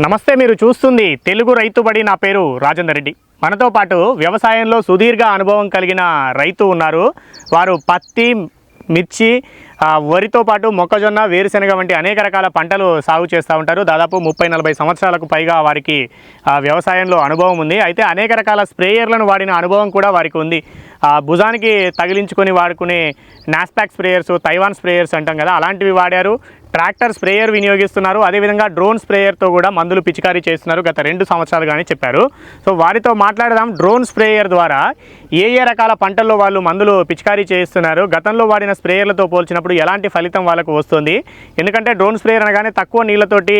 నమస్తే మీరు చూస్తుంది తెలుగు రైతుబడి నా పేరు రాజేందర్ రెడ్డి. మనతో పాటు వ్యవసాయంలో సుదీర్ఘ అనుభవం కలిగిన రైతు ఉన్నారు. వారు పత్తి మిర్చి వరితో పాటు మొక్కజొన్న వేరుశెనగ వంటి అనేక రకాల పంటలు సాగు చేస్తూ ఉంటారు. దాదాపు ముప్పై నలభై సంవత్సరాలకు పైగా వారికి వ్యవసాయంలో అనుభవం ఉంది. అయితే అనేక రకాల స్ప్రేయర్లను వాడిన అనుభవం కూడా వారికి ఉంది. భుజానికి తగిలించుకొని వాడుకునే నాస్పాక్ స్ప్రేయర్స్ తైవాన్ స్ప్రేయర్స్ అంటాం కదా అలాంటివి వాడారు. ట్రాక్టర్ స్ప్రేయర్ వినియోగిస్తున్నారు. అదేవిధంగా డ్రోన్ స్ప్రేయర్తో కూడా మందులు పిచికారీ చేస్తున్నారు. గత రెండు సంవత్సరాలుగానే చెప్పారు. సో వారితో మాట్లాడదాం. డ్రోన్ స్ప్రేయర్ ద్వారా ఏ ఏ రకాల పంటల్లో వాళ్ళు మందులు పిచికారీ చేస్తున్నారు? గతంలో వాడిన స్ప్రేయర్లతో పోల్చినప్పుడు ఎలాంటి ఫలితం వాళ్ళకు వస్తుంది? ఎందుకంటే డ్రోన్ స్ప్రేయర్ అనగానే తక్కువ నీళ్ళతోటి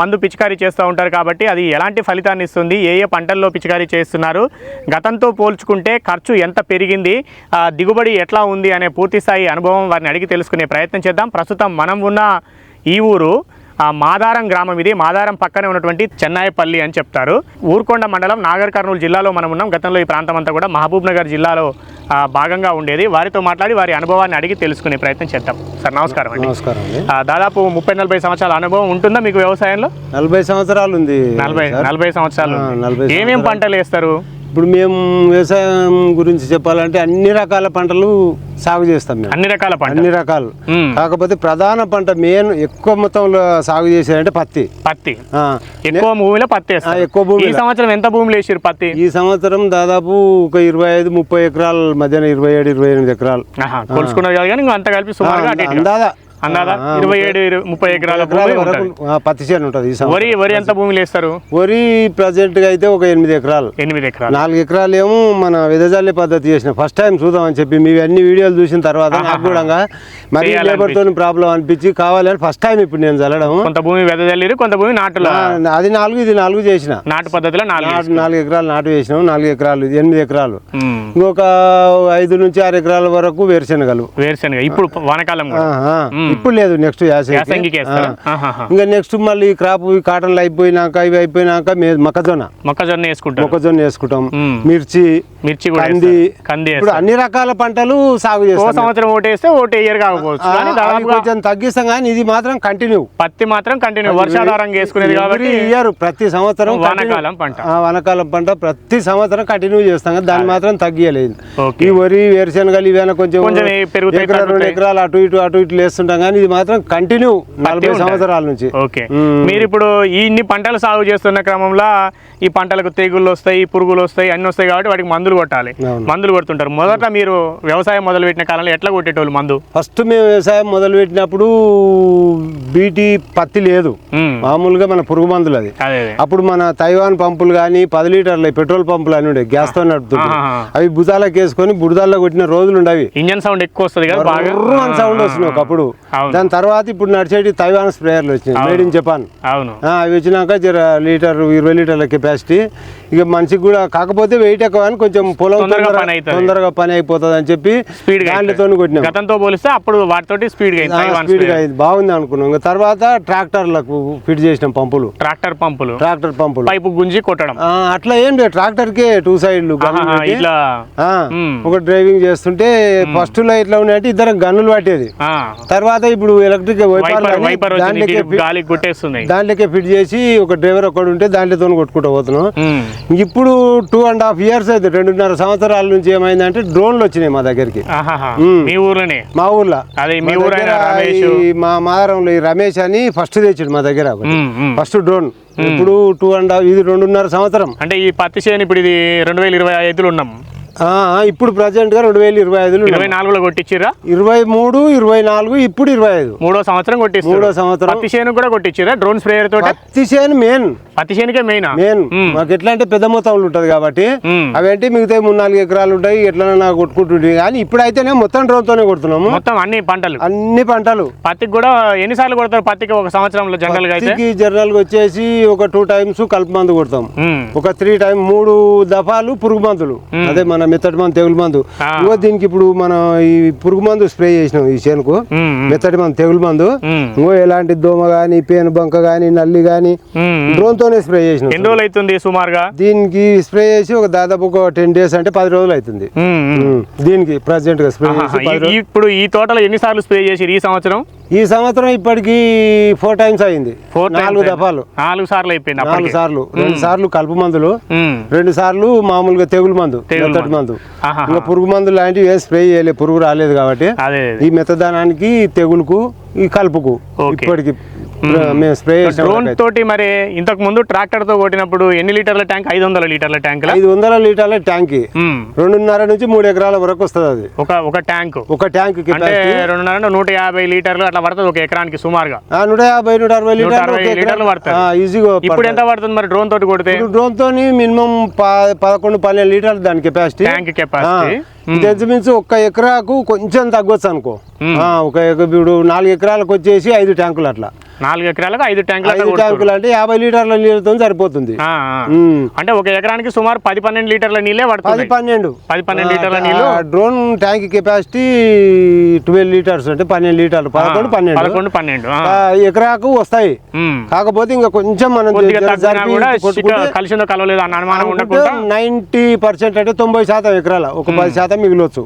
మందు పిచికారీ చేస్తూ ఉంటారు కాబట్టి అది ఎలాంటి ఫలితాన్ని ఇస్తుంది? ఏ ఏ పంటల్లో పిచికారీ చేస్తున్నారు? గతంతో పోల్చుకుంటే ఖర్చు ఎంత పెరిగింది? దిగుబడి ఎట్లా ఉంది అనే పూర్తిస్థాయి అనుభవం వారిని అడిగి తెలుసుకునే ప్రయత్నం చేద్దాం. ప్రస్తుతం మనం ఉన్న ఈ ఊరు మాదారం గ్రామం ఇది. మాదారం పక్కనే ఉన్నటువంటి చెన్నాయపల్లి అని చెప్తారు. ఊరుకొండ మండలం నాగర్ కర్నూలు జిల్లాలో మనం ఉన్నాం. గతంలో ఈ ప్రాంతం అంతా కూడా మహబూబ్ నగర్ జిల్లాలో భాగంగా ఉండేది. వారితో మాట్లాడి వారి అనుభవాన్ని అడిగి తెలుసుకునే ప్రయత్నం చేద్దాం. సార్ నమస్కారం అండి. నమస్కారం దాదాపు ముప్పై నలభై సంవత్సరాల అనుభవం ఉంటుందా మీకు వ్యవసాయంలో? నలభై సంవత్సరాలు ఉంది. నలభై. నలభై సంవత్సరాలు ఆ, నలభై ఏమేం పంటలు వేస్తారు? ఇప్పుడు మేము వ్యవసాయం గురించి చెప్పాలంటే అన్ని రకాల పంటలు సాగు చేస్తాం మేము. అన్ని రకాల పంటలు అన్ని రకాలు. కాకపోతే ప్రధాన పంట మెయిన్ ఎక్కువ మొత్తంలో సాగు చేసేదంటే పత్తి. పత్తి. ఆ, ఎక్కువ భూమిలో పత్తి ఎక్కువ భూమిలో. ఈ సంవత్సరం ఎంత భూమిలో వేసారు పత్తి? ఈ సంవత్సరం దాదాపు ఒక ఇరవై ఐదు ముప్పై ఎకరాల మధ్యన ఇరవై ఏడు ఇరవై ఎనిమిది ఎకరాలు. కొలుసుకున్నారు కదా కానీ అంత కలిపి సుమారుగా అటు ఆ, ఇరవై ఏడు ముప్పై ఎకరాల పత్తి చేను ఉంటుంది వరి వరి ఎంత భూమిలో వేస్తారు వరి ప్రజెంట్గా అయితే ఒక ఎనిమిది ఎకరాలు. ఎనిమిది ఎకరాలు. నాలుగు ఎకరాలు ఏమో మన విదజల్లి పద్ధతి చేసిన. ఫస్ట్ టైం చూద్దామని చెప్పి మీ అన్ని వీడియోలు చూసిన తర్వాత నాకు కూడా మరి. లేబర్ తోని ప్రాబ్లం అనిపించి కావాలని ఫస్ట్ టైం ఇప్పుడు నేను చల్లడం కొంత భూమి వెదజల్లిరు కొంత భూమి నాటులో? ఆ, అది నాలుగు ఇది నాలుగు చేసిన. నాటు పద్ధతిలో నాలుగు నాటు నాలుగు ఎకరాలు నాటు వేసినాం. నాలుగు ఎకరాలు ఎనిమిది ఎకరాలు. ఇంకొక ఐదు నుంచి ఆరు ఎకరాల వరకు వేరుశనగలు. వేరుశనగ ఇప్పుడు వానకాలం. ఇప్పుడు లేదు నెక్స్ట్ ఆహాహా. ఇంకా నెక్స్ట్ మళ్ళీ క్రాప్ కాటన్లు అయిపోయినాక ఇవి అయిపోయినాక మొక్కజొన్న. మొక్కజొన్న వేసుకుంటారు. మొక్కజొన్న వేసుకుంటాం. మిర్చి మిర్చి కంది. కంది ఇప్పుడు. అన్ని రకాల పంటలు సాగు చేస్తాం. సంవత్సరం ఓటు వేస్తే ఓటు వేయరు కాకపోవచ్చు. కొంచెం తగ్గిస్తాం కానీ ఇది మాత్రం కంటిన్యూ పత్తి మాత్రం కంటిన్యూ వర్షాధారంగా వేసుకునేది కాబట్టి ఇయర్ ప్రతి సంవత్సరం వానాకాలం పంట. వానాకాలం పంట ప్రతి సంవత్సరం కంటిన్యూ చేస్తాం. కానీ దాన్ని మాత్రం తగ్గియలేదు. ఈ వరి వేరుశనగలు ఇవైనా కొంచెం రెండు. ఎకరాలు అటు ఇటు అటు ఇటు వేస్తుంటాం కానీ ఇది మాత్రం కంటిన్యూ నలభై. సంవత్సరాల నుంచి. ఓకే. మీరు ఇప్పుడు ఈ ఇన్ని పంటలు సాగు చేస్తున్న క్రమంలో ఈ పంటలకు తెగుళ్ళు వస్తాయి పురుగులు వస్తాయి అన్ని వస్తాయి కాబట్టి వాటికి మందులు కొట్టాలి. మందులు కొడుతుంటారు. మొదట మీరు వ్యవసాయం మొదలుపెట్టిన కాలంలో ఎట్లా కొట్టేటోళ్ళు మందు? ఫస్ట్ మేము వ్యవసాయం మొదలు పెట్టినప్పుడు బీటీ పత్తి లేదు. మ్మ్. మామూలుగా మన పురుగు మందులు అది. అప్పుడు మన తైవాన్ పంపులు కానీ పది లీటర్ల పెట్రోల్ పంపులు అని ఉండే గ్యాస్తో నడుపుతుండే ఆహా. అవి భుజాలకు వేసుకొని బురదల్లో కొట్టిన రోజులు ఉండవి. ఇంజన్ సౌండ్ ఎక్కువ వస్తుంది కదా సౌండ్ వస్తుంది ఒకప్పుడు. దాని తర్వాత ఇప్పుడు నడిచేటి తైవాన్ స్ప్రేయర్లు వచ్చినాయి. మేడ్ ఇన్ జపాన్ అవి వచ్చినాక జర లీటర్ ఇరవై లీటర్ల కెపాసిటీ. ఇక మనిషికి కూడా కాకపోతే వెయిట్ ఎక్కువ అని కొంచెం పొలం తొందరగా పని అయిపోతుంది అని చెప్పి స్పీడ్ దాంట్లతో కొట్టినాం. గతంతో పోలిస్తే అప్పుడు వాటితోటి స్పీడ్గా అయింది. బాగుంది అనుకున్నాం. ఇంకా తర్వాత ట్రాక్టర్లకు ఫిట్ చేసినాం పంపులు. ట్రాక్టర్ పంపులు. ట్రాక్టర్ పంపులు. పైపు గుంజి కొట్టడం. అట్లా ఏం లేదు. ట్రాక్టర్కే టూ సైడ్లు. ఒక డ్రైవింగ్ చేస్తుంటే ఫస్ట్లో ఇట్లా ఉన్నాయంటే ఇద్దరం గన్నులు పట్టేది. ఆ, తర్వాత ఇప్పుడు ఎలక్ట్రిక్ వైపర్ కొట్టేస్తున్నాయి. దాంట్లోకే ఫిట్ చేసి ఒక డ్రైవర్ ఒకడు ఉంటే దాంట్లోతో కొట్టుకుంటూ పోతున్నాం. ఉమ్. ఇప్పుడు టూ అండ్ హాఫ్ ఇయర్స్ అయితే రెండున్నర సంవత్సరాల నుంచి ఏమైందంటే డ్రోన్లు వచ్చినాయి మా దగ్గరికి. మ్మ్. మీ ఊర్లోనే? మా ఊర్లో. అదే మీ మాదారంలో ఈ రమేష్ అని ఫస్ట్ తెచ్చాడు మా దగ్గర. ఫస్ట్ డ్రోన్ ఇప్పుడు టూ అండ్ హాఫ్ ఇది రెండున్నర సంవత్సరం. అంటే ఈ పత్తి చేను ఇప్పుడు ఇది రెండు వేల ఇరవై ఐదులో ఉన్నాం. ఇప్పుడు ప్రజెంట్గా రెండు వేల ఇరవై ఐదులో ఇరవై నాలుగులో కొట్టించిరా ఇరవై మూడు ఇరవై నాలుగు ఇప్పుడు ఇరవై ఐదు. మూడో సంవత్సరం కొట్టిస్తారు మూడో సంవత్సరం. పత్తి చేను కూడా కొట్టించిరా డ్రోన్ స్ప్రేయర్ తోటి? పత్తి చేను మెయిన్. పత్తి చేనుకే మెయిన్? మెయిన్. మాకు ఎట్లా అంటే పెద్ద మొత్తంలో ఉంటది కాబట్టి. అవేంటి మిగతా మూడు నాలుగు ఎకరాలు ఉంటాయి ఎట్లైనా కొట్టుకుంటుంటే కానీ ఇప్పుడైతేనే మొత్తం డ్రోన్తోనే కొడుతున్నాము. మొత్తం అన్ని పంటలు? అన్ని పంటలు. పత్తికి కూడా ఎన్నిసార్లు కొడతారు పత్తికి ఒక సంవత్సరంలో జనరల్గా అయితే? జనరల్గా వచ్చేసి ఒక టూ టైమ్స్ కలుపు మందు కొడతాం. ఒక త్రీ టైం మూడు దఫాలు పురుగు మందులు. అదే మన మెత్తటి మందు తెగులు మందు. ఇగో దీనికి ఇప్పుడు మనం ఈ పురుగు మందు స్ప్రే చేసినాం ఈ చేనుకు. మెత్తటి మందు తెగులు మందు. ఇంకో ఎలాంటి దోమ కానీ పేను బంక కానీ నల్లి ఉమ్, డ్రోన్ తోనే స్ప్రే చేసిన. ఎన్ని రోజులు అవుతుంది సుమారుగా? దీనికి స్ప్రే చేసి ఒక దాదాపు ఒక టెన్ డేస్ అంటే పది రోజులు అవుతుంది. దీనికి ప్రజెంట్గా స్ప్రే ఇప్పుడు ఈ తోటలో ఎన్నిసార్లు స్ప్రే చేసి ఈ సంవత్సరం? ఈ సంవత్సరం ఇప్పటికి ఫోర్ టైమ్స్ అయింది. ఫోర్ నాలుగు దఫాలు. నాలుగు సార్లు అయిపోయింది నాలుగు సార్లు. రెండు సార్లు కలుపు మందులు. ఉమ్. రెండు సార్లు మామూలుగా తెగులు మందు మెత్తటి మందు. ఇంకా పురుగు మందు లాంటివి ఏం స్ప్రే చేయలేదు పురుగు రాలేదు కాబట్టి ఈ మెత్తదానానికి తెగులుకు ఈ కలుపుకు. ఇప్పటికి మేము. స్ప్రే డ్రోన్ తోటి మరి ఇంతకు ముందు ట్రాక్టర్తో కొట్టినప్పుడు ఎన్ని లీటర్ల ట్యాంక్? ఐదు వందల లీటర్ల ట్యాంక్ ఐదు వందల లీటర్ల ట్యాంక్. రెండున్నర నుంచి మూడు ఎకరాల వరకు వస్తుంది అది. ఒక ఒక ట్యాంక్. ఒక ట్యాంక్ అంటే రెండున్నర నూట యాభై లీటర్లు అట్లా పడుతుంది ఒక ఎకరానికి సుమారుగా. నూట యాభై నూట అరవై లీటర్లు పడుతుంది ఈజీగా ఇప్పుడు ఎంత పడుతుంది మరి డ్రోన్ తోటి కొడితే? డ్రోన్ తోని మినిమం పదకొండు పన్నెండు లీటర్లు దాని కెపాసిటీ ట్యాంక్ కెపాసిటీ ఇంచుమించు ఒక్క ఎకరాకు కొంచెం తగ్గొచ్చు అనుకో. ఒక ఇప్పుడు నాలుగు ఎకరాలకు వచ్చేసి ఐదు ట్యాంకులు అట్లా. నాలుగు ఎకరాలకు ఐదు ట్యాంకులు. ట్యాంకులు అంటే యాభై లీటర్ల నీళ్ళతో సరిపోతుంది. అంటే ఒక ఎకరానికి సుమారు పది పన్నెండు లీటర్ల నీళ్ళే పది పడుతుంది పన్నెండు. పది పన్నెండు లీటర్ల నీళ్ళు. Drone tank capacity twelve litres అంటే పన్నెండు లీటర్లు. పదకొండు పన్నెండు. పదకొండు పన్నెండు ఎకరాకు వస్తాయి. కాకపోతే ఇంకా కొంచెం మనం కలిసిందో కలవలేదు అన్న అనుమానం ఉండకుండా నైన్టీ పర్సెంట్ అంటే తొంభై శాతం ఎకరాల ఒక పది శాతం మిగిలొచ్చు.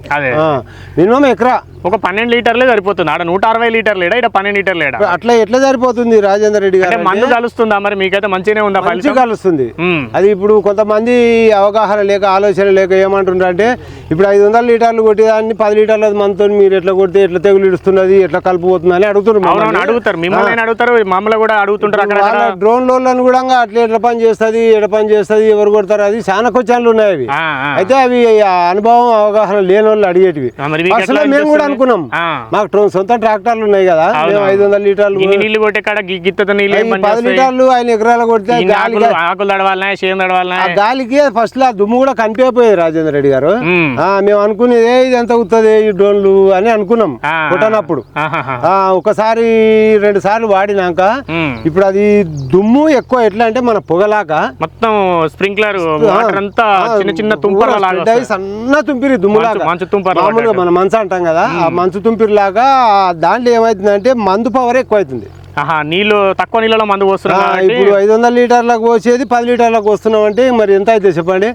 మినిమం ఎకరా. ఒక పన్నెండు లీటర్లే సరిపోతుంది. ఆడ నూట అరవై లీటర్లు ఇక్కడ పన్నెండు లీటర్లు అట్లా ఎట్లా సరిపోతుంది రాజేందర్ రెడ్డి గారు మందు కలుస్తుందా మరి? మీకైతే మంచిగానే ఉందా మంచి కలుస్తుంది. అది ఇప్పుడు కొంతమంది అవగాహన లేక ఆలోచన లేక ఏమంటుండ్రు అంటే ఇప్పుడు ఐదు వందల లీటర్లు కొట్టేదాన్ని పది లీటర్ల మనతో మీరు ఎట్లా కొడితే ఎట్లా తెగులు ఇడుస్తున్నది ఎట్లా కలుపుపోతుంది అని అడుగుతున్నారు. అడుగుతారు. మిమ్మల్ని అడుగుతారు మమ్మల్ని కూడా అడుగుతుంటారు డ్రోన్ లోళ్ళని కూడా అట్లా ఎట్లా పని చేస్తుంది ఎట్లా పని చేస్తుంది ఎవరు కొడతారు అది చాలా క్వశ్చన్లు ఉన్నాయి అవి. అయితే అవి అనుభవం అవగాహన లేని వాళ్ళు అడిగేటివి. అసలు మేము కూడా? అనుకున్నాం. మాకు సొంత ట్రాక్టర్లు ఉన్నాయి కదా. మేము ఐదు వందల లీటర్లు కొట్టే కాడ గిత్తతో నీళ్ళు పది? లీటర్లు ఆయన ఎకరాలు కొడితే ఇన్ని గాలి ఆకులు తడవాలనా చేయం తడవాలనా? గాలికి ఫస్ట్ ఆ దుమ్ము కూడా కనిపించపోయేది రాజేంద్ర రెడ్డి గారు. మేము అనుకునేదే ఇది ఎంత అవుతుంది ఈ డ్రోన్లు అని అనుకున్నాం కొట్టనప్పుడు. ఒకసారి రెండు సార్లు వాడినాక. ఇప్పుడు అది దుమ్ము ఎక్కువ ఎట్లా అంటే మన పొగలాక మొత్తం స్ప్రింక్లర్ వాటర్ అంతా చిన్న చిన్న అయ్యి సన్న తుంపిరి దుమ్ములాగా. మంచు- మామూలుగా మన మంచు అంటాం కదా ఆ మంచు తుంపిరి లాగా దాంట్లో ఏమవుతుందంటే మందు పవర్ ఎక్కువ అవుతుంది నీళ్ళు తక్కువ నీళ్ళలో మందు పోస్తున్నాం ఇప్పుడు ఐదు వందల లీటర్లకు పోసేది పది లీటర్లకు వస్తున్నాం అంటే మరి ఎంత అయితే చెప్పండి.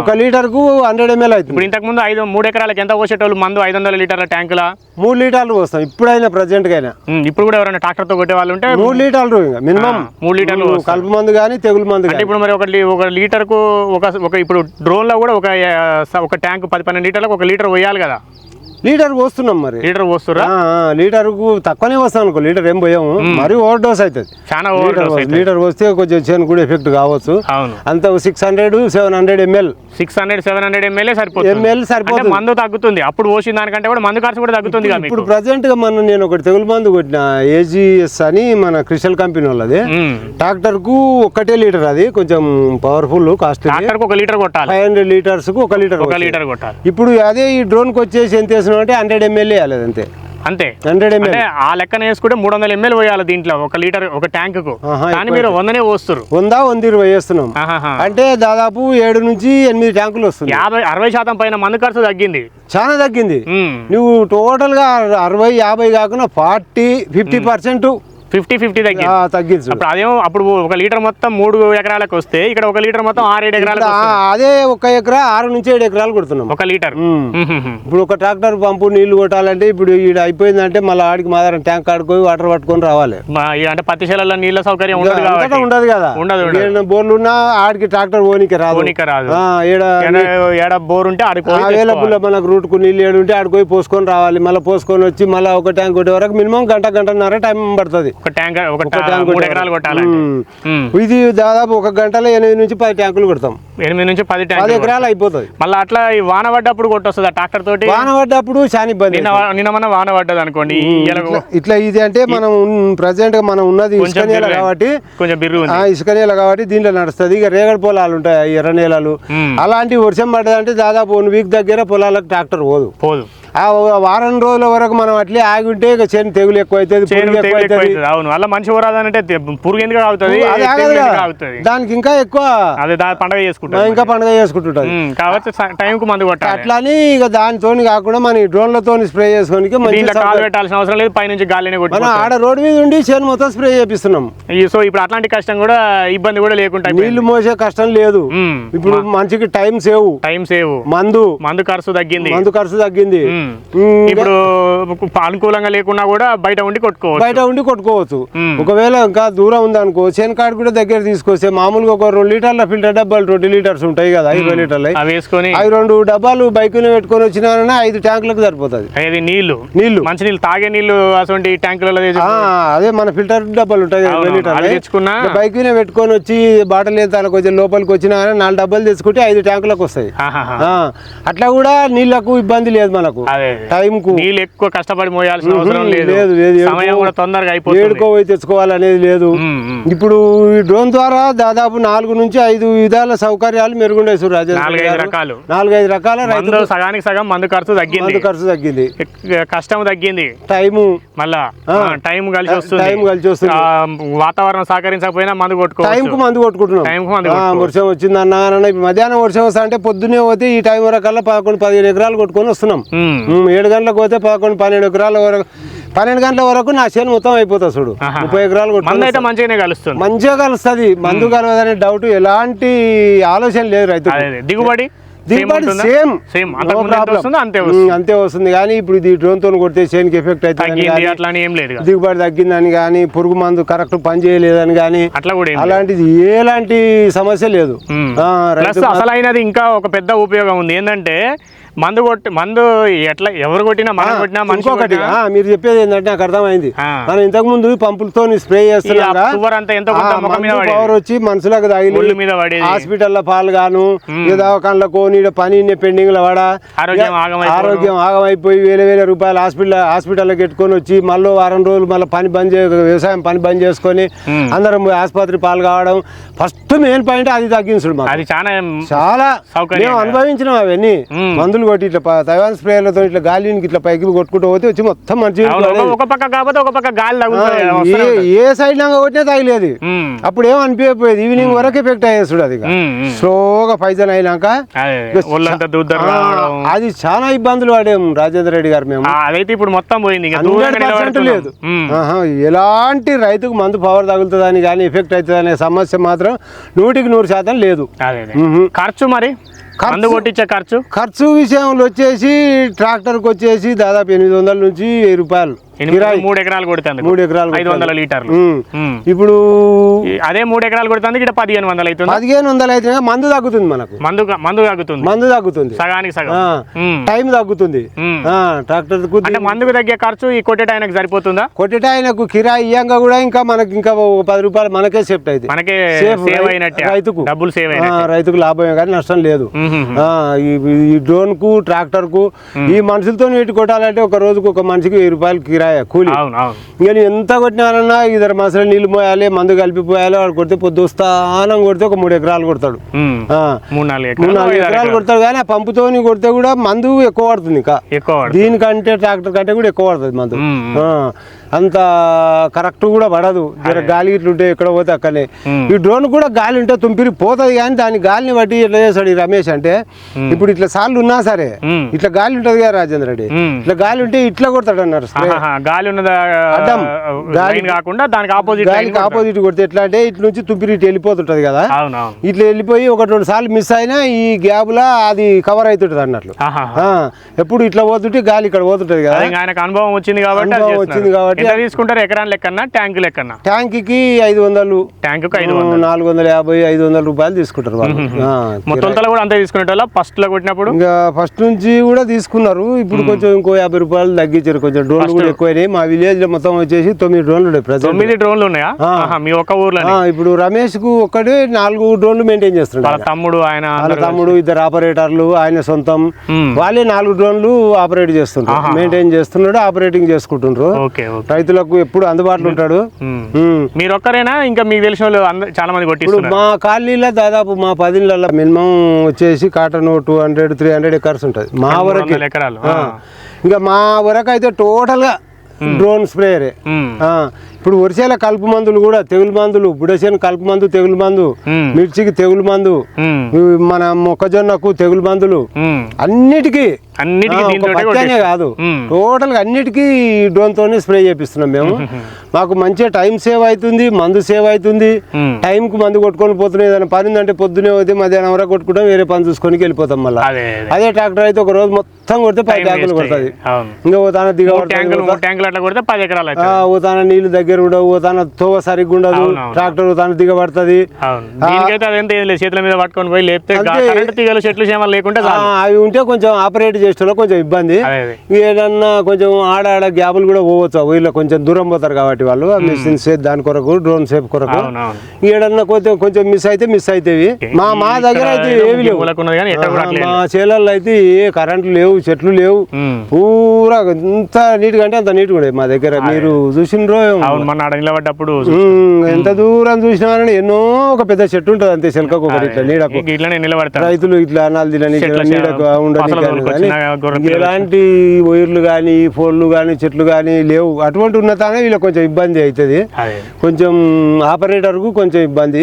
ఒక లీటర్కు హండ్రెడ్ ఎంఎల్ అవుతుంది. ఇప్పుడు ఇంతకు ముందు ఐదు మూడు ఎకరాలకు ఎంత పోసేటోళ్ళు మందు ఐదు వందల లీటర్ల ట్యాంకులా? మూడు లీటర్లు పోస్తాం ఇప్పుడైనా ప్రజెంట్ ఉమ్, ఇప్పుడు కూడా ఎవరైనా ట్రాక్టర్తో కొట్టే వాళ్ళు ఉంటే మూడు లీటర్లు మినిమం. మూడు లీటర్లు. కలుపు మందు కానీ తెగులు మందు అంటే ఇప్పుడు మరి ఒక ఒక లీటర్కు ఒక ఒక ఇప్పుడు డ్రోన్లో కూడా ఒక ఒక ట్యాంక్ పది పన్నెండు లీటర్లకు ఒక లీటర్ పోయాలి కదా. లీటర్ పోస్తున్నాం మరి. లీటర్ పోస్తురా ఆ, ఆ, లీటర్కు తక్కువనే వస్తాం అనుకో లీటర్ ఏం పోయాము. మరి ఓవర్ డోస్ అవుతుంది చాలా ఓవర్ లీటర్ డోస్ లీటర్ పోస్తే కొంచెం చేను కూడా ఎఫెక్ట్ కావచ్చు. అంత six hundred seven hundred ML six hundred seven hundred MLA సరిపోతుంది. ఎంఎల్ సరిపోతుంది. మందు తగ్గుతుంది. అప్పుడు పోసిన దానికంటే కూడా మందు ఖర్చు కూడా తగ్గుతుంది ఇప్పుడు ప్రజెంట్గా మనం నేను ఒకటి తెగులు మందు కొట్టిన ఏజీఎస్ అని మన క్రిస్టల్ కంపెనీ వాళ్ళది. ట్రాక్టర్కు ఒక్కటే లీటర్ అది కొంచెం పవర్ఫుల్ కాస్ట్కు ఒక లీటర్ కొట్టాలి. ఫైవ్ హండ్రెడ్ లీటర్స్కు ఒక లీటర్ ఒక. లీటర్ కొట్టాలి. ఇప్పుడు అదే ఈ డ్రోన్కి వచ్చేసి ఎంత వేసినాం అంటే హండ్రెడ్ ఎంఎల్ వేయాలి అంతే. అంతే. హండ్రెడ్ ఎంఎల్ ఆ లెక్కన వేసుకుంటే మూడు వందల ఎంఎల్ పోయాలి దీంట్లో ఒక లీటర్ ఒక ట్యాంక్కు కానీ మీరు వందనే పోస్తారు వంద వంద ఇరవై వేస్తున్నాం. అంటే దాదాపు ఏడు నుంచి ఎనిమిది ట్యాంకులు వస్తుంది యాభై అరవై శాతం పైన మందు ఖర్చు తగ్గింది. చాలా తగ్గింది. నువ్వు టోటల్గా అరవై యాభై కాకుండా forty fifty percent fifty fifty తగ్గింది. తగ్గించు అప్పుడు అదేమో అప్పుడు ఒక లీటర్ మొత్తం మూడు ఎకరాలకు వస్తే ఇక్కడ ఒక లీటర్ మొత్తం ఆరు ఏడు ఆ- అదే ఒక ఎకరా ఆరు నుంచి ఏడు ఎకరాలు కొడుతున్నాం. ఒక లీటర్. ఇప్పుడు ఒక ట్రాక్టర్ పంపు నీళ్ళు కొట్టాలంటే ఇప్పుడు ఈడ అయిపోయిందంటే మళ్ళీ ఆడికి మాదారం ట్యాంక్ ఆడుకోయి వాటర్ పట్టుకొని రావాలి. అంటే పత్తి చేలలో నీళ్ళ సౌకర్యం ఉండదు ఉండదు కదా. ఉండదు, బోర్లు ఉన్నా ఆడికి ట్రాక్టర్ పోనీకి రాదు. ఏడ- ఏడ బోర్ ఉంటే అవైలబుల్ మనకు రూట్కు నీళ్ళు ఏడు ఉంటే ఆడికి పోయి పోసుకొని రావాలి. మళ్ళీ పోసుకొని వచ్చి మళ్ళీ ఒక ట్యాంక్ కొట్టే వరకు మినిమం గంట గంటన్నర టైం పడుతుంది. ఒక ట్యాంక్ ఒక ట్యాంక్ మూడు ఎకరాలు. ఉమ్. ఇది దాదాపు ఒక గంటలో ఎనిమిది నుంచి పది ట్యాంకులు కొడతాం. ఎనిమిది నుంచి పది పది ట్యాంక్ ఎకరాలు అయిపోతుంది. మళ్ళీ అట్లా ఈ వాన పడ్డప్పుడు కొట్టొస్తుంది ఆ ట్రాక్టర్ తోటి? వాన పడ్డప్పుడు చాలా ఇబ్బంది నిన్న మన వాన పడ్డది అనుకోండి ఇట్లా- ఇది అంటే మనం ప్రజెంట్గా మనం ఉన్నది ఇసుక నేల కాబట్టి కొంచెం బిర్రు ఇసుక నేల కాబట్టి దీంట్లో నడుస్తుంది. ఇక రేగడి పొలాలు ఉంటాయి ఎర్ర నేలలు. అలాంటి వర్షం పడ్డదంటే దాదాపు వన్ వీక్ దగ్గర పొలాలకు ట్రాక్టర్ పోదు. పోదు. ఆ వారం రోజుల వరకు మనం అట్లే ఆగి ఉంటే ఇక చేను తెగులు ఎక్కువ అవుతుంది పురుగు ఎక్కువ అవుతుంది అవుతుంది. అవును అలా మనిషి ఊరాదంటే తె- పురుగు ఎందుకు ఆగుతుంది అది ఆగదు తెగులు కదా. ఎందుకు ఆగుతుంది దానికి ఇంకా ఎక్కువ అదే దా పండగ చేసుకుంటారు ఇంకా పండుగ చేసుకుంటుంటది కాబట్టి స- టైంకు మందు కొట్టాలి. అట్లా అని ఇక దానితో కాకుండా మన ఈ డ్రోన్లతో స్ప్రే చేసుకోనికి మంచి దీంట్లో కాలు. పెట్టాల్సిన అవసరం లేదు పైనుంచి గాలిని మనం కొట్టి ఆడ రోడ్డు మీద ఉండి చేను మొత్తం స్ప్రే చేపిస్తున్నాం. సో ఇప్పుడు అట్లాంటి కష్టం కూడా ఇబ్బంది కూడా లేకుండా నీళ్ళు మోసే కష్టం లేదు. ఇప్పుడు మనిషికి టైం సేవ్. Time save. మందు. మందు ఖర్చు తగ్గింది. మందు ఖర్చు తగ్గింది. ఉమ్. ఇప్పుడు అనుకూలంగా లేకున్నా కూడా బయట ఉండి కొట్టుకోవచ్చు. బయట ఉండి కొట్టుకోవచ్చు. ఒకవేళ ఇంకా దూరం ఉందనుకో చేను కాడ కూడా దగ్గర తీసుకొస్తే మామూలుగా ఒక రెండు లీటర్ల ఫిల్టర్ డబ్బాలు ట్వంటీ లీటర్స్ ఉంటాయి కదా ఇరవై లీటర్లు వేసుకొని అవి రెండు డబ్బాలు బైక్ పెట్టుకొని వచ్చినా ఐదు ట్యాంకులకు సరిపోతుంది. అది నీళ్ళు. నీళ్ళు. మంచి నీళ్ళు తాగే నీళ్ళు అటువంటి ట్యాంకులలో అదే మన ఫిల్టర్ డబ్బాలు ఉంటాయి తెచ్చుకున్నా బైక్ మీద పెట్టుకొని వచ్చి బాటలు ఎంత కొంచెం లోపలికి వచ్చినా కానీ నాలుగు డబ్బాలు తెచ్చుకుంటే ఐదు ట్యాంకులకు వస్తాయి. అట్లా కూడా నీళ్ళకు ఇబ్బంది లేదు మనకు. టైంకు నీళ్ళు ఎక్కువ కష్టపడి మోయాల్సిన అవసరం లేదు. సమయం కూడా తొందరగా అయిపోతుంది ఏడుకో పోయి తెచ్చుకోవాలనేది లేదు. ఇప్పుడు ఈ డ్రోన్ ద్వారా దాదాపు నాలుగు నుంచి ఐదు విధాల సౌకర్యాలు మెరుగుండే నాలుగైదు. రకాలు. నాలుగైదు రకాల సగానికి సగం మందు ఖర్చు తగ్గింది మందు ఖర్చు తగ్గింది కష్టం తగ్గింది టైము మళ్ళా టైం కలిసి వస్తుంది టైం కలిసి వస్తుంది. వాతావరణం సహకరించకపోయినా మందు టైంకు కొట్టుకోవచ్చు మందు కొట్టుకుంటున్నాం టైంకు మందు. వర్షం వచ్చింది అన్న అన్న ఇప్పుడు మధ్యాహ్నం వర్షం వస్తా అంటే పొద్దున్నే పోతే ఈ టైం వరకల్లా పదకొండు పదిహేను ఎకరాలు కొట్టుకొని వస్తున్నాం ఏడు గంటలకు పోతే పదకొండు పన్నెండు ఎకరాల వరకు పన్నెండు గంటల వరకు నా చేను మొత్తం అయిపోతుంది చూడు. ముప్పై ఎకరాలు అయితే మంచిగానే కలుస్తుంది. మంచిగా కలుస్తుంది. మందు కలవదనే డౌట్ ఎలాంటి ఆలోచన లేదు రైతు. దిగుబడి దిగుబడి? సేమ్. అంతే వస్తుంది. అంతే వస్తుంది. కానీ ఇప్పుడు ఇది డ్రోన్తో కొడితే చేనుకి ఎఫెక్ట్ కదా. దిగుబడి తగ్గిందని కానీ పురుగు మందు కరెక్ట్ పని చేయలేదని కానీ. అలాంటిది ఎలాంటి సమస్య లేదు. అసలైనది ఇంకా ఒక పెద్ద ఉపయోగం ఉంది. ఏంటంటే మందు కొట్టి మందు ఎట్లా ఎవరు కొట్టినా మనం కొట్టినా మనిషి ఇంకొకటి ఆ, మీరు చెప్పేది ఏంటంటే నాకు అర్థమైంది ఆ. మనం ఇంతకు ముందు పంపులతో స్ప్రే చేస్తున్నాం ఈ సువర్ అంతా ఎంతో కొంత ముఖం మీద పడేది. పవర్ వచ్చి మనుషులకు తగిలి ఒళ్ళు మీద పడేది. హాస్పిటల్లో పాలు గాను ఇక దవాఖానలకు నీడ పని పెండింగ్లో ఆరోగ్యం. ఆరోగ్యం ఆగమైపోయి వేల వేల రూపాయలు హాస్పిటల్ హాస్పిటల్కి పెట్టుకొని వచ్చి మళ్ళీ వారం రోజులు మళ్ళీ పని బంద్ చే వ్యవసాయం పని బంద్ చేసుకొని. అందరం ఆసుపత్రి పాలు కావడం ఫస్ట్ మెయిన్ పాయింట్ అది తగ్గించుడు మాకు అది చాలా చాలా. మేము అనుభవించినాం అవన్నీ మ్మ్. మందులు కొట్టి ఇట్లా తైవాన్ స్ప్రేలతో ఇట్లా గాలిని ఇట్లా పైకి కొట్టుకుంటూ పోతే వచ్చి మొత్తం మంచి ఒక- పక్క కాకపోతే ఒక పక్క గాలి. ఏ సైడ్ లంగా కొట్టినా తగిలేదు. అప్పుడు ఏం అనిపించకపోయేది? ఈవినింగ్ వరకు ఎఫెక్ట్ అయ్యేది అది. స్లోగా పైసలు అయినాక అదే చాలా ఇబ్బందులు పడాము రాజేంద్ర రెడ్డి గారు మేము. అదైతే ఇప్పుడు మొత్తం పోయింది. లేదు. ఎలాంటి రైతుకు మందు పవర్ తగులుతుందని కానీ ఎఫెక్ట్ అవుతుందనే సమస్య మాత్రం నూటికి నూరు శాతం లేదు. ఖర్చు మరి? మందు కొట్టించే ఖర్చు? ఖర్చు విషయంలో వచ్చేసి ట్రాక్టర్కి వచ్చేసి దాదాపు ఎనిమిది వందల నుంచి వెయ్యి రూపాయలు. మూడు ఎకరాలు కొడుతుంది మూడు ఎకరాలు ఐదు వందల లీటర్లు. ఇప్పుడు అదే మూడు ఎకరాలు కొడుతుంది ఇక్కడ పదిహేను వందలు అవుతుంది? పదిహేను వందలు అయితే మందు తగ్గుతుంది మనకు. మందు మందు తగ్గుతుంది. మందు తగ్గుతుంది. సగానికి సగం. టైం తగ్గుతుంది. అంటే మందుకు తగ్గే ఖర్చు ఈ కొట్టేట ఆయనకు సరిపోతుందా? కొట్టేట ఆయనకు కిరాయి ఇయ్యంగా కూడా ఇంకా మనకి ఇంకా పది రూపాయలు మనకే సేఫ్ట్ అయింది మనకే సేఫ్ సేవ్ అయినట్టే. రైతుకు. డబ్బులు సేవ్ రైతుకు లాభమే కానీ నష్టం లేదు. ఈ డ్రోన్కు ట్రాక్టర్కు ఈ మనుషులతో వీటి కొట్టాలంటే ఒక రోజుకు ఒక మనిషికి వెయ్యి రూపాయలు కిరాయి కూలి. ఇంకా నేను ఎంత కొట్టినానన్నా ఇద్దరు మసలు నీళ్ళు పోయాలి మందు కలిపి పోయాలి వాడు కొడితే పొద్దు స్థానం కొడితే ఒక మూడు ఎకరాలు కొడతాడు. మూడు నాలుగు ఎకరాలు. కొడతాడు కానీ ఆ పంపుతోని కొడితే కూడా మందు ఎక్కువ పడుతుంది ఇంకా. దీనికంటే ట్రాక్టర్ కంటే కూడా ఎక్కువ పడుతుంది మందు. అంత కరెక్ట్ కూడా పడదు. జర గాలి ఇట్లుంటే ఎక్కడ పోతే అక్కడనే. ఈ డ్రోన్ కూడా గాలి ఉంటే తుంపిరి పోతుంది కానీ దాని గాలిని బట్టి ఎట్లా చేస్తాడు ఈ రమేష్ అంటే ఇప్పుడు ఇట్లా సార్లు ఉన్నా సరే. ఇట్లా గాలి ఉంటుంది కదా రాజేంద్ర రెడ్డి. ఇట్లా గాలి ఉంటే ఇట్లా కొడతాడు అన్నారు గాలి అడ్డం. గాలి- కాకుండా దానికి ఆపోజిట్ గాలికి ఆపోజిట్ కొడితే ఎట్లా అంటే ఇటు నుంచి తుంపిరి ఇటు వెళ్ళిపోతుంటది కదా. ఇట్లా వెళ్ళిపోయి ఒక రెండు సార్లు మిస్ అయినా ఈ గ్యాప్ లా అది కవర్ అవుతుంటది అన్నట్లు. ఎప్పుడు ఇట్లా పోతుంటే గాలి ఇక్కడ పోతుంటది కదా. ఆయనకు అనుభవం వచ్చింది కాబట్టి. వచ్చింది కాబట్టి- ఎంత తీసుకుంటారు ఎకరాన్ లెక్కన్నా ట్యాంక్ లెక్కన్నా ట్యాంక్కి ఐదు వందలు. ట్యాంక్ ఐదు వందలు. నాలుగు వందల యాభై ఐదు వందల రూపాయలు తీసుకుంటారు మొత్తం కూడా అంతే తీసుకునేటోళ్ళ? ఫస్ట్లో కొట్టినప్పుడు? ఇంకా ఫస్ట్ నుంచి కూడా తీసుకున్నారు. ఇప్పుడు కొంచెం ఇంకో యాభై రూపాయలు తగ్గించారు. కొంచెం డ్రోన్లు కూడా ఎక్కువైనాయి. మా విలేజ్లో మొత్తం వచ్చేసి తొమ్మిది డ్రోన్లు ఉన్నాయి తొమ్మిది డ్రోన్లు ఉన్నాయా? మీ ఒక్క ఊర్లో ఇప్పుడు రమేష్కు ఒక్కడే నాలుగు డ్రోన్లు మెయింటైన్ చేస్తున్నాడు వాళ్ళ తమ్ముడు ఆయన తమ్ముడు ఇద్దరు ఆపరేటర్లు ఆయన సొంతం. వాళ్ళే నాలుగు డ్రోన్లు ఆపరేట్ చేస్తుంటారు. మెయింటైన్ చేస్తున్నాడు ఆపరేటింగ్ ఓకే. రైతులకు ఎప్పుడు అందుబాటులో ఉంటాడు. మీరు ఒక్కరేనా ఇంకా మీకు తెలిసిన వాళ్ళు చాలా మంది కొట్టిస్తున్నారు. మా కాలనీలో దాదాపు మా పదిళ్ళల్లో మినిమం వచ్చేసి cotton two hundred three hundred acres ఉంటుంది. మా వరకే. ఎకరాలు. ఇంకా మా వరకు అయితే టోటల్గా డ్రోన్ స్ప్రేయరే ఇప్పుడు వరిసేల కలుపు మందులు కూడా తెగులు మందులు బుడసేను కలుపు మందు తెగులు మందు. మిర్చికి తెగులు మందు మన మొక్కజొన్నకు తెగులు మందులు. అన్నిటికీ అన్నిటికీ. కాదు ఉమ్. టోటల్గా అన్నిటికీ డ్రోన్ తోనే స్ప్రే చేపిస్తున్నాం మేము మాకు మంచిగా టైం సేవ్ అవుతుంది మందు సేవ్ అవుతుంది. టైం కు మందు కొట్టుకొని పోతున్నాయి ఏదైనా పని ఉందంటే పొద్దునే పోతే మధ్యాహ్నం వరకు కొట్టుకుంటాం వేరే పని చూసుకొని వెళ్ళిపోతాం మళ్ళీ. అదే ట్రాక్టర్ అయితే ఒక రోజు మొత్తం కొడితే పది ట్యాంకులు కొడుతుంది. ఇంకా పోతాన దిగబడుతుంది ట్యాంకులు అట్లా కొడితే పది ఎకరాలు పోతాన నీళ్ళు దగ్గర ఉండవు పోతాన తోవ సరిగ్గా ఉండదు. ట్రాక్టర్ పోతాన దిగబడుతుంది. చేతుల మీద పట్టుకొని పోయి లేపితే. కరెంటు తీగలు చెట్లు చేమలు లేకుంటే అవి ఉంటే కొంచెం ఆపరేట్ చేసేలో కొంచెం ఇబ్బంది. ఏదన్నా కొంచెం ఆడ ఆడ గ్యాపులు కూడా పోవచ్చు వీళ్ళు కొంచెం దూరం పోతారు కాబట్టి వాళ్ళు మిషన్ సేఫ్ దాని కొరకు డ్రోన్ సేఫ్ కొరకు. ఏడన్నా కొంచెం కొంచెం మిస్ అయితే మిస్ అవుతాయి. మా మా దగ్గర అయితే ఏవి లేవు. మా చేలల్లో అయితే ఏ కరెంట్లు లేవు. చెట్లు లేవు. పూరా ఎంత నీట్గా అంటే అంత నీట్గా ఉండేది మా దగ్గర. మీరు చూసినరో నిలబడ్డప్పుడు ఉమ్, ఎంత దూరం చూసినా ఎన్నో ఒక పెద్ద చెట్టు ఉంటుంది అంతే ఒకటి ఇట్లా నీడకు. ఇంక ఇట్లనే నిలబడతారు. రైతులు ఇట్లా అనాలు తినని నీడకు పిల్లలు. ఎలాంటి వైర్లు కానీ ఫోన్లు కానీ చెట్లు కానీ లేవు. అటువంటి ఉన్నతానే వీళ్ళకి కొంచెం ఇబ్బంది అవుతుంది. కొంచెం ఆపరేటర్కు కొంచెం ఇబ్బంది.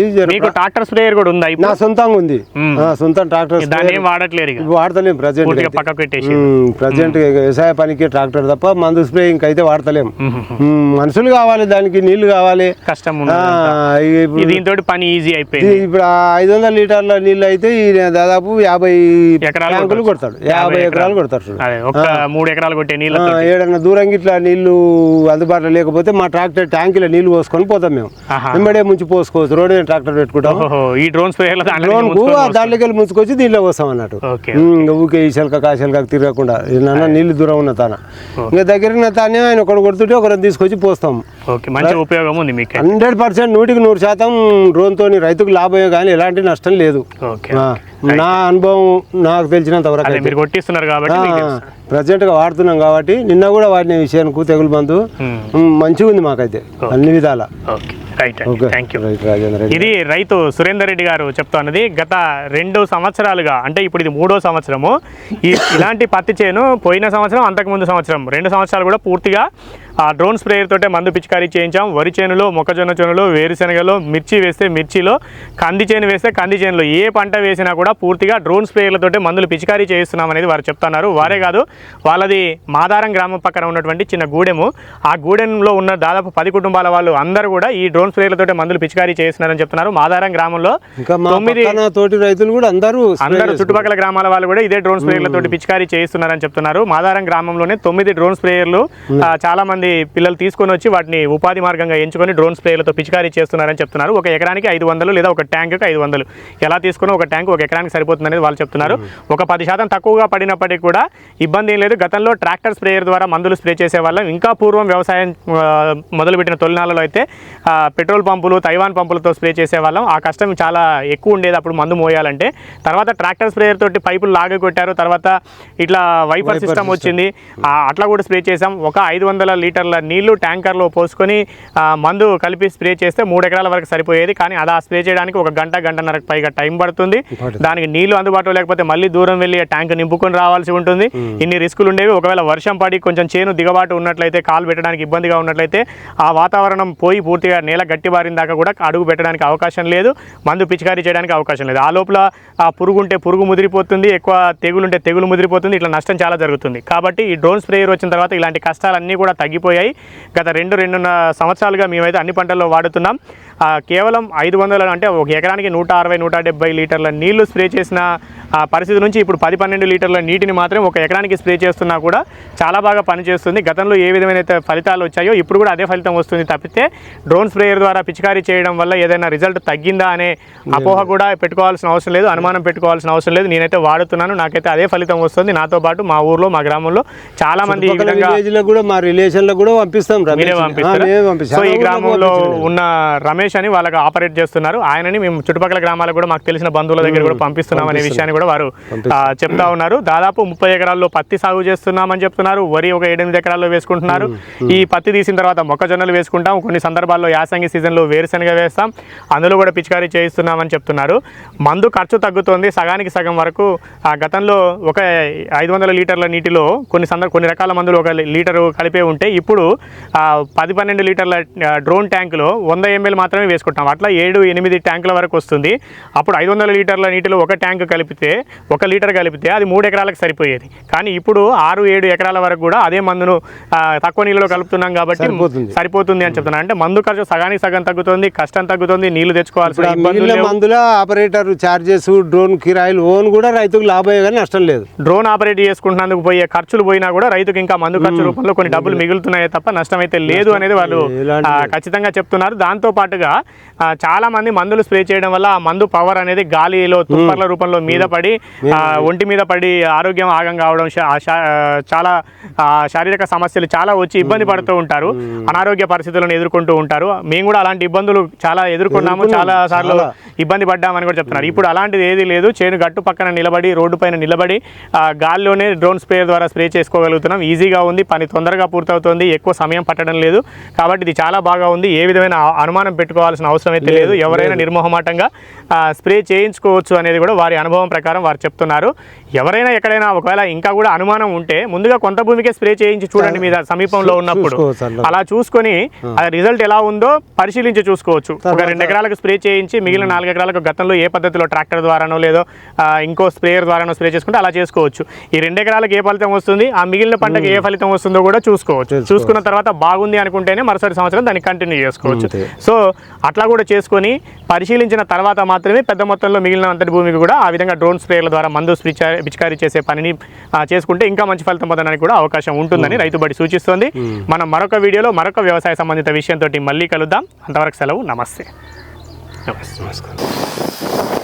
ట్రాక్టర్ స్ప్రేయర్ కూడా ఉందా నా సొంతంగా ఉంది. సొంతం ట్రాక్టర్ దాన్ని ఏం వాడట్లేరు ఇక. వాడతలేం ప్రజెంట్ పక్కకు ప్రజెంట్ వ్యవసాయ పనికి ట్రాక్టర్ తప్ప మందు స్ప్రే ఇంకైతే వాడతలేం. మనుషులు కావాలి దానికి నీళ్ళు కావాలి. కష్టం దీంతో పని ఈజీ అయిపోయింది. ఇప్పుడు ఐదు వందల లీటర్ల నీళ్ళు అయితే దాదాపు యాభై ఎకరాలు. కొడతాడు. యాభై ఎకరాలు. కొడతాడు మూడు ఎకరాలు కొట్టే నీళ్ళ ఏడన్నా దూరంగా ఇట్లా నీళ్ళు అందుబాటులో లేకపోతే మా ట్రాక్టర్ ట్యాంకులో నీళ్ళు పోసుకొని పోతాం మేము. వెంబడే ముంచి పోసుకోవచ్చు రోడ్ ట్రాక్టర్ పెట్టుకుంటాం. ఈ డ్రోన్ దాంట్లో డ్రోన్ దాంట్లోకి వెళ్ళి ముంచుకొచ్చి దీంట్లో పోస్తాం అన్నట్టు. ఊకే ఈ శల్క కా శల్క తిరగకుండా. ఏమన్నా నీళ్ళు దూరం ఉన్న తాన. ఇంకా దగ్గర ఉన్న తానే ఆయన ఒకడు కొడుతుంటే ఒకరిని తీసుకొచ్చి పోస్తాం. ఓకే మంచి ఉపయోగం ఉంది మీకు. హండ్రెడ్ పర్సెంట్ నూటికి నూరు శాతం డ్రోన్తో రైతుకు లాభమే కానీ ఎలాంటి నష్టం లేదు. నా అనుభవం నాకు తెలిసినంత వరకు కొట్టిస్తున్నారు కాబట్టి మీకు తెలుసు. ప్రజెంట్గా వాడుతున్నాం కాబట్టి నిన్న కూడా వాడిన విషయానికి తెగులు. ఉమ్, మంచిగా ఉంది మాకైతే అన్ని విధాల. ఓకే. రైట్ థ్యాంక్ యూ ఇది రైతు సురేందర్ రెడ్డి గారు చెప్తున్నది గత రెండు సంవత్సరాలుగా అంటే ఇప్పుడు ఇది మూడో సంవత్సరము ఈ ఇలాంటి పత్తి చేను పోయిన సంవత్సరం అంతకుముందు సంవత్సరం రెండు సంవత్సరాలు కూడా పూర్తిగా ఆ డ్రోన్ స్ప్రేయర్ తోటే మందు పిచికారీ చేయించాం. వరి చేనులో మొక్కజొన్న చేనులో వేరుశనగలో మిర్చి వేస్తే మిర్చిలో కంది చేను వేస్తే కంది చేనులో. ఏ పంట వేసినా కూడా పూర్తిగా డ్రోన్ స్ప్రేయర్లతోటే మందులు పిచికారీ చేయిస్తున్నాం అనేది వారు చెప్తున్నారు. వారే కాదు వాళ్ళది మాదారం గ్రామం పక్కన ఉన్నటువంటి చిన్న గూడెము. ఆ గూడెంలో ఉన్న దాదాపు పది కుటుంబాల వాళ్ళు అందరూ కూడా ఈ డ్రోన్ స్ప్రేయర్లతోటే మందులు పిచికారీ చేస్తున్నారని చెప్తున్నారు. మాదారం గ్రామంలో తొమ్మిది తోటి రైతులు కూడా అందరూ అందరూ. చుట్టుపక్కల గ్రామాల వాళ్ళు కూడా ఇదే డ్రోన్ స్ప్రేయర్లతో పిచికారీ చేయిస్తున్నారని చెప్తున్నారు. మాదారం గ్రామంలోనే తొమ్మిది డ్రోన్ స్ప్రేయర్లు చాలా మంది పిల్లలు తీసుకొని వచ్చి వాటిని ఉపాధి మార్గంగా ఎంచుకొని డ్రోన్ స్ప్రేయర్లతో పిచికారీ చేస్తున్నారని చెప్తున్నారు. ఒక ఎకరానికి ఐదు వందలు లేదా ఒక ట్యాంక్కి ఐదు వందలు. ఎలా తీసుకున్నా ఒక ట్యాంక్ ఒక ఎకరానికి సరిపోతుందనేది వాళ్ళు చెప్తున్నారు. ఒక పది శాతం తక్కువగా పడినప్పటికీ కూడా ఇబ్బంది ఏం లేదు. గతంలో ట్రాక్టర్ స్ప్రేయర్ ద్వారా మందులు స్ప్రే చేసే వాళ్ళం. ఇంకా పూర్వం వ్యవసాయం మొదలుపెట్టిన తొలినాళ్ళలో అయితే పెట్రోల్ పంపులు తైవాన్ పంపులతో స్ప్రే చేసేవాళ్ళం ఆ కష్టం చాలా ఎక్కువ ఉండేది అప్పుడు మందు మోయాలంటే. తర్వాత ట్రాక్టర్ స్ప్రేయర్ తోటి పైపులు లాగ కొట్టారు తర్వాత ఇట్లా వైపర్ సిస్టమ్ వచ్చింది. అట్లా కూడా స్ప్రే చేసాం ఒక ఐదు వందల లీటర్ల నీళ్ళు ట్యాంకర్లో పోసుకొని ఆ, మందు కలిపి స్ప్రే చేస్తే మూడు ఎకరాల వరకు సరిపోయేది. కానీ అలా స్ప్రే చేయడానికి ఒక గంట గంటన్నరకు పైగా టైం పడుతుంది. దానికి నీళ్ళు అందుబాటులో లేకపోతే మళ్ళీ దూరం వెళ్ళి ఆ ట్యాంక్ నింపుకొని రావాల్సి ఉంటుంది. ఇన్ని రిస్కులు ఉండేవి. ఒకవేళ వర్షం పడి కొంచెం చేను దిగబాటు ఉన్నట్లయితే కాలు పెట్టడానికి ఇబ్బందిగా ఉన్నట్లయితే ఆ వాతావరణం పోయి పూర్తిగా నేల గట్టి బారిన దాకా కూడా అడుగు పెట్టడానికి అవకాశం లేదు. మందు పిచికారీ చేయడానికి అవకాశం లేదు. ఆ లోపల ఆ పురుగు ఉంటే పురుగు ముదిరిపోతుంది. ఎక్కువ తెగులు ఉంటే తెగులు ముదిరిపోతుంది. ఇట్లా నష్టం చాలా జరుగుతుంది. కాబట్టి ఈ డ్రోన్ స్ప్రేయర్ వచ్చిన తర్వాత ఇలాంటి కష్టాలన్నీ కూడా తగ్గిపోయాయి. గత రెండు రెండున్నర సంవత్సరాలుగా మేమైతే అన్ని పంటల్లో వాడుతున్నాం. కేవలం ఐదు వందల అంటే ఒక ఎకరానికి నూట అరవై నూట డెబ్బై లీటర్ల నీళ్ళు స్ప్రే చేసిన పరిస్థితి నుంచి ఇప్పుడు పది పన్నెండు లీటర్ల నీటిని మాత్రం ఒక ఎకరానికి స్ప్రే చేస్తున్నా కూడా చాలా బాగా పనిచేస్తుంది. గతంలో ఏ విధమైన ఫలితాలు వచ్చాయో ఇప్పుడు కూడా అదే ఫలితం వస్తుంది తప్పితే డ్రోన్ స్ప్రేయర్ ద్వారా పిచికారీ చేయడం వల్ల ఏదైనా రిజల్ట్ తగ్గిందా అనే అపోహ కూడా పెట్టుకోవాల్సిన అవసరం లేదు అనుమానం పెట్టుకోవాల్సిన అవసరం లేదు. నేనైతే వాడుతున్నాను నాకైతే అదే ఫలితం వస్తుంది. నాతో పాటు మా ఊర్లో మా గ్రామంలో చాలా మంది ఈ విధంగా కూడా మా రిలేషన్ వాళ్ళకి కూడా పంపిస్తాం సో ఈ గ్రామంలో. ఉన్న రమేష్ అని వాళ్ళకి ఆపరేట్ చేస్తున్నారు. ఆయనని మేము చుట్టుపక్కల గ్రామాలకు కూడా మాకు తెలిసిన బంధువుల దగ్గర కూడా పంపిస్తున్నాం అనే విషయాన్ని కూడా వారు చెప్తా ఉన్నారు. దాదాపు ముప్పై ఎకరాల్లో పత్తి సాగు చేస్తున్నామని చెప్తున్నారు. వరి ఒక ఏడెనిమిది ఎకరాల్లో వేసుకుంటున్నారు. ఈ పత్తి తీసిన తర్వాత మొక్కజొన్నలు వేసుకుంటాం. కొన్ని సందర్భాల్లో యాసంగి సీజన్లో వేరుశనగ వేస్తాం. అందులో కూడా పిచికారీ చేయిస్తున్నామని చెప్తున్నారు. మందు ఖర్చు తగ్గుతోంది. సగానికి సగం వరకు ఆ గతంలో ఒక ఐదు వందల లీటర్ల నీటిలో కొన్ని సందర్భ కొన్ని రకాల మందులు ఒక లీటరు కలిపే ఉంటే ఇప్పుడు పది పన్నెండు లీటర్ల డ్రోన్ ట్యాంకులో వంద ఎంఎల్ మాత్రమే వేసుకుంటాం. అట్లా ఏడు ఎనిమిది ట్యాంకుల వరకు వస్తుంది. అప్పుడు ఐదు వందల లీటర్ల నీటిలో ఒక ట్యాంకు కలిపితే ఒక లీటర్ కలిపితే అది మూడు ఎకరాలకు సరిపోయేది. కానీ ఇప్పుడు ఆరు ఏడు ఎకరాల వరకు కూడా అదే మందును తక్కువ నీళ్ళలో కలుపుతున్నాం కాబట్టి సరిపోతుంది. అని చెప్తున్నారు అంటే మందు ఖర్చు సగానికి సగం తగ్గుతుంది కష్టం తగ్గుతుంది నీళ్ళు తెచ్చుకోవాల్సిన. మందుల ఆపరేటర్ ఛార్జెస్ డ్రోన్ కిరాయిలు ఓన్ కూడా రైతుకు లాభమే కానీ నష్టం లేదు. డ్రోన్ ఆపరేట్ చేసుకుంటున్నందుకు పోయే ఖర్చులు పోయినా కూడా రైతుకి ఇంకా మందు ఖర్చు రూపంలో కొన్ని డబ్బులు మిగులుతున్నాయి తప్ప నష్టం అయితే లేదు అనేది వాళ్ళు ఖచ్చితంగా చెప్తున్నారు. దాంతో పాటుగా చాలా మంది మందులు స్ప్రే చేయడం వల్ల ఆ మందు పవర్ అనేది గాలిలో తుప్పర్ల రూపంలో మీద పడి ఒంటి మీద పడి ఆరోగ్యం ఆగం కావడం చాలా శారీరక సమస్యలు చాలా వచ్చి ఇబ్బంది పడుతూ ఉంటారు. అనారోగ్య పరిస్థితులను ఎదుర్కొంటూ ఉంటారు. మేము కూడా అలాంటి ఇబ్బందులు చాలా ఎదుర్కొన్నాము. చాలా సార్లు ఇబ్బంది పడ్డామని కూడా చెప్తున్నారు. ఇప్పుడు అలాంటిది ఏది లేదు. చేను గట్టు పక్కన నిలబడి రోడ్డు పైన నిలబడి గాల్లోనే డ్రోన్ స్ప్రే ద్వారా స్ప్రే చేసుకోగలుగుతున్నాం. ఈజీగా ఉంది. పని తొందరగా పూర్తవుతుంది. ఎక్కువ సమయం పట్టడం లేదు. కాబట్టి ఇది చాలా బాగా ఉంది. ఏ విధమైన అనుమానం పెట్టుకోవాల్సిన అవసరం అయితే లేదు ఎవరైనా నిర్మోహమాటంగా స్ప్రే చేయించుకోవచ్చు అనేది కూడా వారి అనుభవం ప్రకారం వారు చెప్తున్నారు. ఎవరైనా ఎక్కడైనా ఒకవేళ ఇంకా కూడా అనుమానం ఉంటే ముందుగా కొంత భూమికే స్ప్రే చేయించి చూడండి మీద సమీపంలో ఉన్నప్పుడు. అలా చూసుకొని ఆ. రిజల్ట్ ఎలా ఉందో పరిశీలించి చూసుకోవచ్చు. ఒక రెండు ఎకరాలకు స్ప్రే చేయించి మిగిలిన నాలుగు ఎకరాలకు గతంలో ఏ పద్ధతిలో ట్రాక్టర్ ద్వారానో లేదో ఇంకో స్ప్రేయర్ ద్వారానో స్ప్రే చేసుకుంటే అలా చేసుకోవచ్చు. ఈ రెండు ఎకరాలకు ఏ ఫలితం వస్తుంది ఆ మిగిలిన పంటకు ఏ ఫలితం వస్తుందో కూడా చూసుకోవచ్చు. చూసుకున్న తర్వాత బాగుంది అనుకుంటేనే మరుసటి సంవత్సరం దాన్ని కంటిన్యూ చేసుకోవచ్చు. సో అట్లా కూడా చేసుకొని పరిశీలించిన తర్వాత మాత్రమే పెద్ద మొత్తంలో మిగిలిన అంతటి భూమికి కూడా ఆ విధంగా డ్రోన్ స్ప్రేల ద్వారా మందు పిచికా- పిచికారీ చేసే పనిని చేసుకుంటే ఇంకా మంచి ఫలితం పొందడానికి కూడా అవకాశం ఉంటుందని రైతు బడి సూచిస్తోంది. మనం మరొక వీడియోలో మరొక వ్యవసాయ సంబంధిత విషయంతో మళ్ళీ కలుద్దాం. అంతవరకు సెలవు. నమస్తే. నమస్తే. నమస్కారం.